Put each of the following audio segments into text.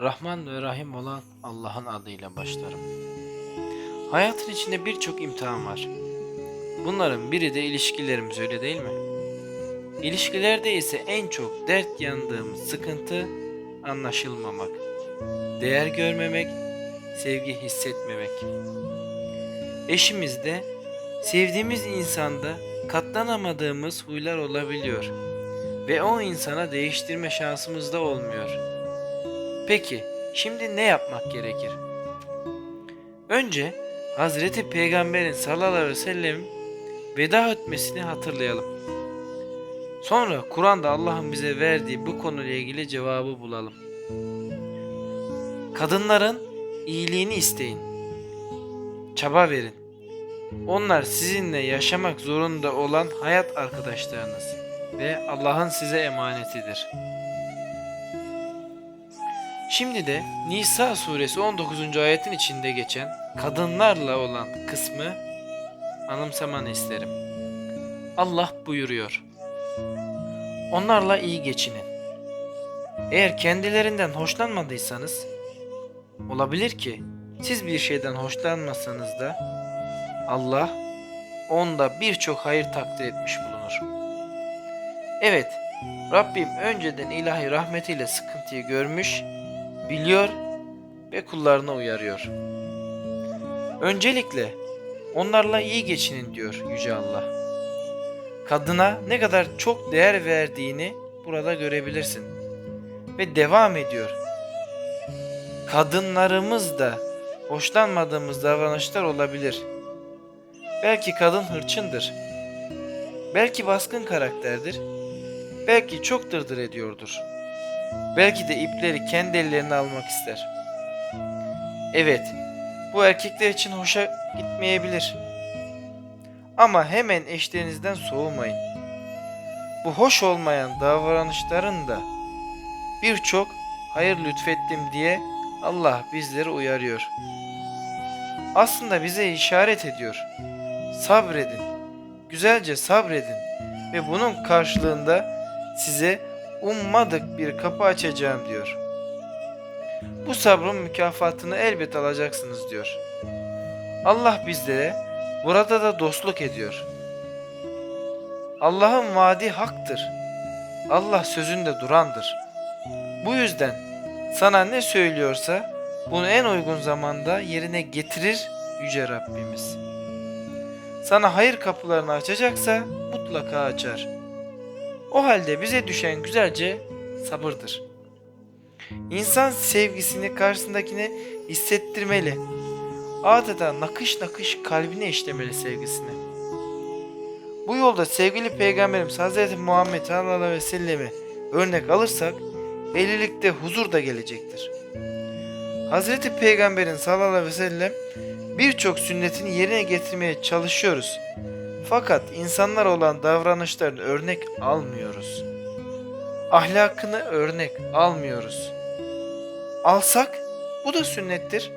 Rahman ve Rahim olan Allah'ın adıyla başlarım. Hayatın içinde birçok imtihan var. Bunların biri de ilişkilerimiz öyle değil mi? İlişkilerde ise en çok dert yandığımız sıkıntı anlaşılmamak, değer görmemek, sevgi hissetmemek. Eşimizde, sevdiğimiz insanda katlanamadığımız huylar olabiliyor ve o insana değiştirme şansımız da olmuyor. Peki şimdi ne yapmak gerekir? Önce Hazreti Peygamber'in sallallahu aleyhi ve sellem veda hutbesini hatırlayalım. Sonra Kur'an'da Allah'ın bize verdiği bu konuyla ilgili cevabı bulalım. Kadınların iyiliğini isteyin. Çaba verin. Onlar sizinle yaşamak zorunda olan hayat arkadaşlarınız ve Allah'ın size emanetidir. Şimdi de Nisa suresi 19. ayetin içinde geçen kadınlarla olan kısmı anımsamanı isterim. Allah buyuruyor. Onlarla iyi geçinin. Eğer kendilerinden hoşlanmadıysanız olabilir ki siz bir şeyden hoşlanmasanız da Allah onda birçok hayır takdir etmiş bulunur. Evet, Rabbim önceden ilahi rahmetiyle sıkıntıyı görmüş, biliyor ve kullarına uyarıyor. Öncelikle onlarla iyi geçinin diyor Yüce Allah. Kadına ne kadar çok değer verdiğini burada görebilirsin. Ve devam ediyor. Kadınlarımız da hoşlanmadığımız davranışlar olabilir. Belki kadın hırçındır. Belki baskın karakterdir. Belki çok dırdır ediyordur. Belki de ipleri kendi ellerine almak ister. Evet, bu erkekler için hoşa gitmeyebilir. Ama hemen eşlerinizden soğumayın. Bu hoş olmayan davranışların da birçok hayır lütfettim diye Allah bizleri uyarıyor. Aslında bize işaret ediyor. Sabredin. Güzelce sabredin ve bunun karşılığında size ummadık bir kapı açacağım diyor. Bu sabrın mükafatını elbet alacaksınız diyor. Allah bizlere burada da dostluk ediyor. Allah'ın vaadi haktır. Allah sözünde durandır. Bu yüzden sana ne söylüyorsa bunu en uygun zamanda yerine getirir Yüce Rabbimiz. Sana hayır kapılarını açacaksa mutlaka açar. O halde bize düşen güzelce sabırdır. İnsan sevgisini karşısındakine hissettirmeli. Adeta nakış nakış kalbine işlemeli sevgisini. Bu yolda sevgili Peygamberimiz Hz. Muhammed sallallahu aleyhi ve sellemi örnek alırsak evlilikte huzur da gelecektir. Hz. Peygamberin sallallahu aleyhi ve sellem birçok sünnetini yerine getirmeye çalışıyoruz. Fakat insanlar olan davranışlarını örnek almıyoruz. Ahlakını örnek almıyoruz. Alsak bu da sünnettir.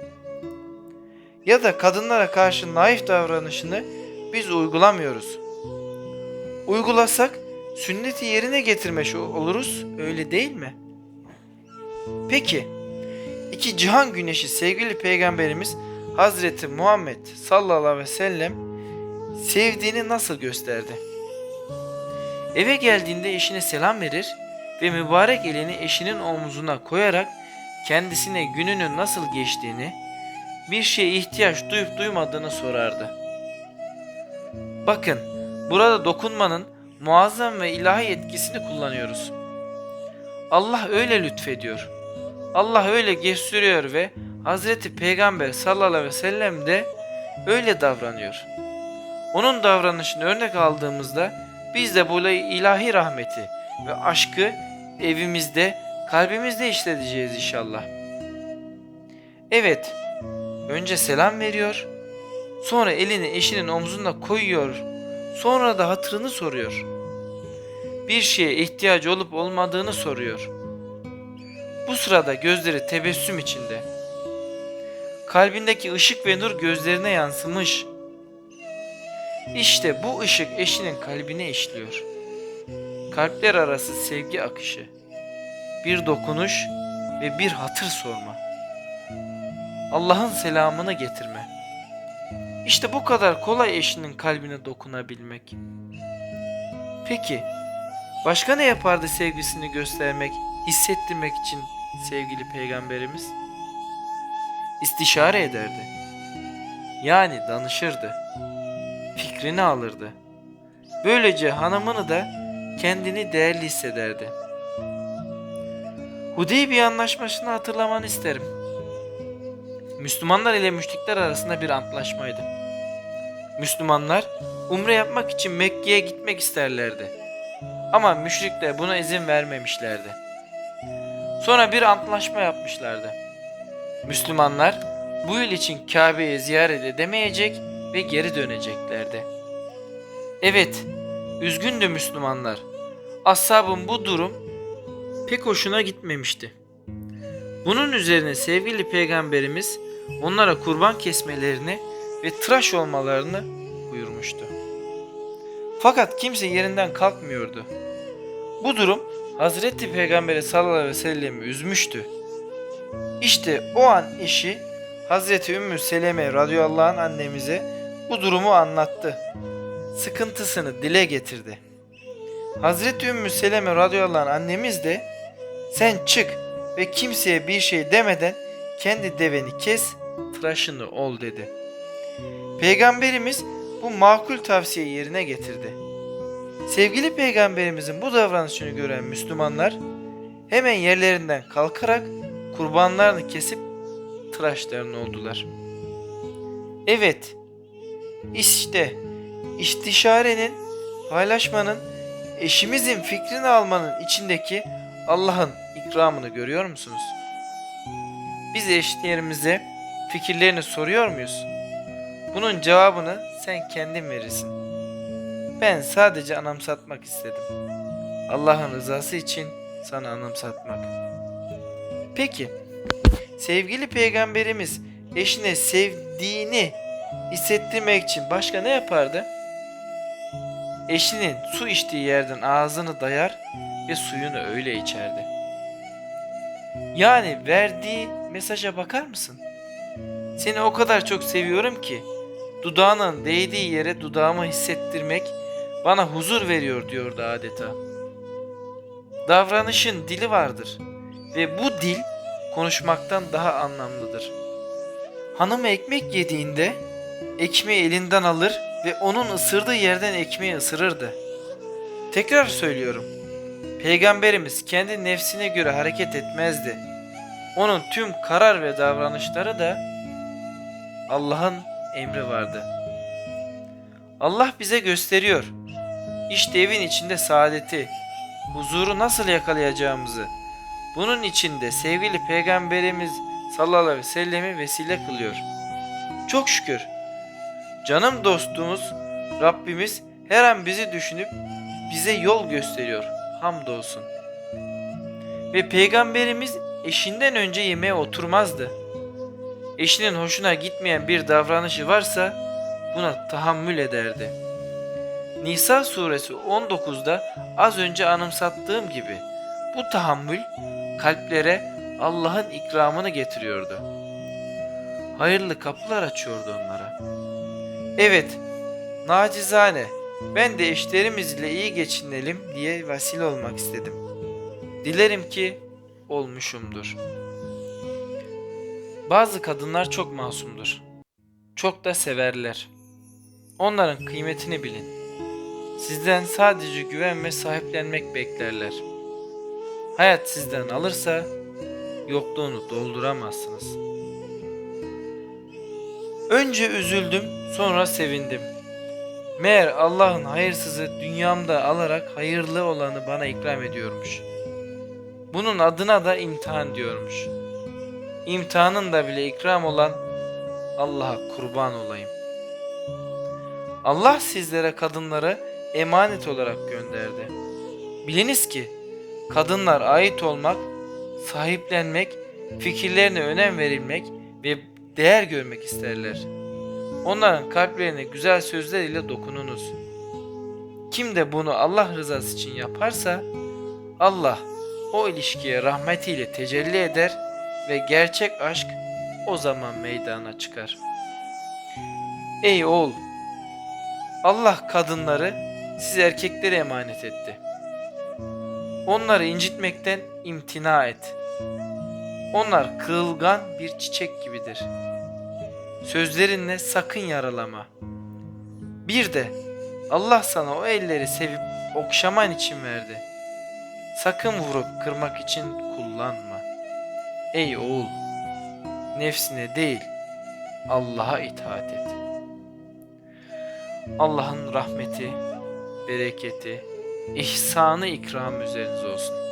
Ya da kadınlara karşı naif davranışını biz uygulamıyoruz. Uygulasak sünneti yerine getirmiş oluruz öyle değil mi? Peki iki cihan güneşi sevgili peygamberimiz Hazreti Muhammed sallallahu aleyhi ve sellem sevdiğini nasıl gösterdi? Eve geldiğinde eşine selam verir ve mübarek elini eşinin omzuna koyarak kendisine gününün nasıl geçtiğini, bir şeye ihtiyaç duyup duymadığını sorardı. Bakın, burada dokunmanın muazzam ve ilahi etkisini kullanıyoruz. Allah öyle lütfediyor. Allah öyle gösteriyor ve Hazreti Peygamber sallallahu aleyhi ve sellem de öyle davranıyor. Onun davranışını örnek aldığımızda biz de bu ilahi rahmeti ve aşkı evimizde, kalbimizde işleteceğiz inşallah. Evet, önce selam veriyor, sonra elini eşinin omzuna koyuyor, sonra da hatırını soruyor. Bir şeye ihtiyacı olup olmadığını soruyor. Bu sırada gözleri tebessüm içinde. Kalbindeki ışık ve nur gözlerine yansımış. İşte bu ışık eşinin kalbine işliyor. Kalpler arası sevgi akışı. Bir dokunuş ve bir hatır sorma. Allah'ın selamını getirme. İşte bu kadar kolay eşinin kalbine dokunabilmek. Peki, başka ne yapardı sevgisini göstermek, hissettirmek için sevgili peygamberimiz? İstişare ederdi. Yani danışırdı. Fikrini alırdı. Böylece hanımını da kendini değerli hissederdi. Hudeybiye anlaşmasını hatırlamanı isterim. Müslümanlar ile müşrikler arasında bir antlaşmaydı. Müslümanlar umre yapmak için Mekke'ye gitmek isterlerdi. Ama müşrikler buna izin vermemişlerdi. Sonra bir antlaşma yapmışlardı. Müslümanlar bu yıl için Kabe'yi ziyaret edemeyecek ve geri döneceklerdi. Evet, üzgündü Müslümanlar. Ashabın bu durum pek hoşuna gitmemişti. Bunun üzerine sevgili peygamberimiz onlara kurban kesmelerini ve tıraş olmalarını buyurmuştu. Fakat kimse yerinden kalkmıyordu. Bu durum Hazreti Peygamber sallallahu aleyhi ve sellem'i üzmüştü. İşte o an eşi Hazreti Ümmü Seleme radıyallahu anh annemize bu durumu anlattı. Sıkıntısını dile getirdi. Hazreti Ümmü Seleme radıyallahu anh annemiz de sen çık ve kimseye bir şey demeden kendi deveni kes, tıraşını ol dedi. Peygamberimiz bu makul tavsiyeyi yerine getirdi. Sevgili peygamberimizin bu davranışını gören Müslümanlar hemen yerlerinden kalkarak kurbanlarını kesip tıraşlarını oldular. Evet, işte istişarenin, paylaşmanın, eşimizin fikrini almanın içindeki Allah'ın ikramını görüyor musunuz? Biz eşlerimize fikirlerini soruyor muyuz? Bunun cevabını sen kendin verirsin. Ben sadece anımsatmak istedim. Allah'ın rızası için sana anımsatmak. Peki, sevgili peygamberimiz eşine sevdiğini hissettirmek için başka ne yapardı? Eşinin su içtiği yerden ağzını dayar ve suyunu öyle içerdi. Yani verdiği mesaja bakar mısın? Seni o kadar çok seviyorum ki dudağının değdiği yere dudağımı hissettirmek bana huzur veriyor diyordu adeta. Davranışın dili vardır ve bu dil konuşmaktan daha anlamlıdır. Hanım ekmek yediğinde ekmeği elinden alır ve onun ısırdığı yerden ekmeği ısırırdı. Tekrar söylüyorum. Peygamberimiz kendi nefsine göre hareket etmezdi. Onun tüm karar ve davranışları da Allah'ın emri vardı. Allah bize gösteriyor. İşte evin içinde saadeti, huzuru nasıl yakalayacağımızı. Bunun içinde sevgili peygamberimiz sallallahu aleyhi ve sellemi vesile kılıyor. Çok şükür. Canım dostumuz Rabbimiz her an bizi düşünüp bize yol gösteriyor. Hamdolsun. Ve peygamberimiz eşinden önce yemeğe oturmazdı. Eşinin hoşuna gitmeyen bir davranışı varsa buna tahammül ederdi. Nisa suresi 19'da az önce anımsattığım gibi bu tahammül kalplere Allah'ın ikramını getiriyordu. Hayırlı kapılar açıyordu onlara. Evet, nacizane ben de eşlerimizle iyi geçinelim diye vesile olmak istedim. Dilerim ki olmuşumdur. Bazı kadınlar çok masumdur. Çok da severler. Onların kıymetini bilin. Sizden sadece güven ve sahiplenmek beklerler. Hayat sizden alırsa yokluğunu dolduramazsınız. Önce üzüldüm, sonra sevindim. Meğer Allah'ın hayırsızı dünyamda alarak hayırlı olanı bana ikram ediyormuş. Bunun adına da imtihan diyormuş. İmtihanın da bile ikram olan Allah'a kurban olayım. Allah sizlere kadınları emanet olarak gönderdi. Biliniz ki kadınlar ait olmak, sahiplenmek, fikirlerine önem verilmek ve değer görmek isterler. Onların kalplerine güzel sözler ile dokununuz. Kim de bunu Allah rızası için yaparsa Allah o ilişkiye rahmetiyle tecelli eder ve gerçek aşk o zaman meydana çıkar. Ey oğul! Allah kadınları siz erkeklere emanet etti. Onları incitmekten imtina et. Onlar kırılgan bir çiçek gibidir. Sözlerinle sakın yaralama. Bir de Allah sana o elleri sevip okşaman için verdi. Sakın vurup kırmak için kullanma. Ey oğul! Nefsine değil, Allah'a itaat et. Allah'ın rahmeti, bereketi, ihsanı ikram üzerinize olsun.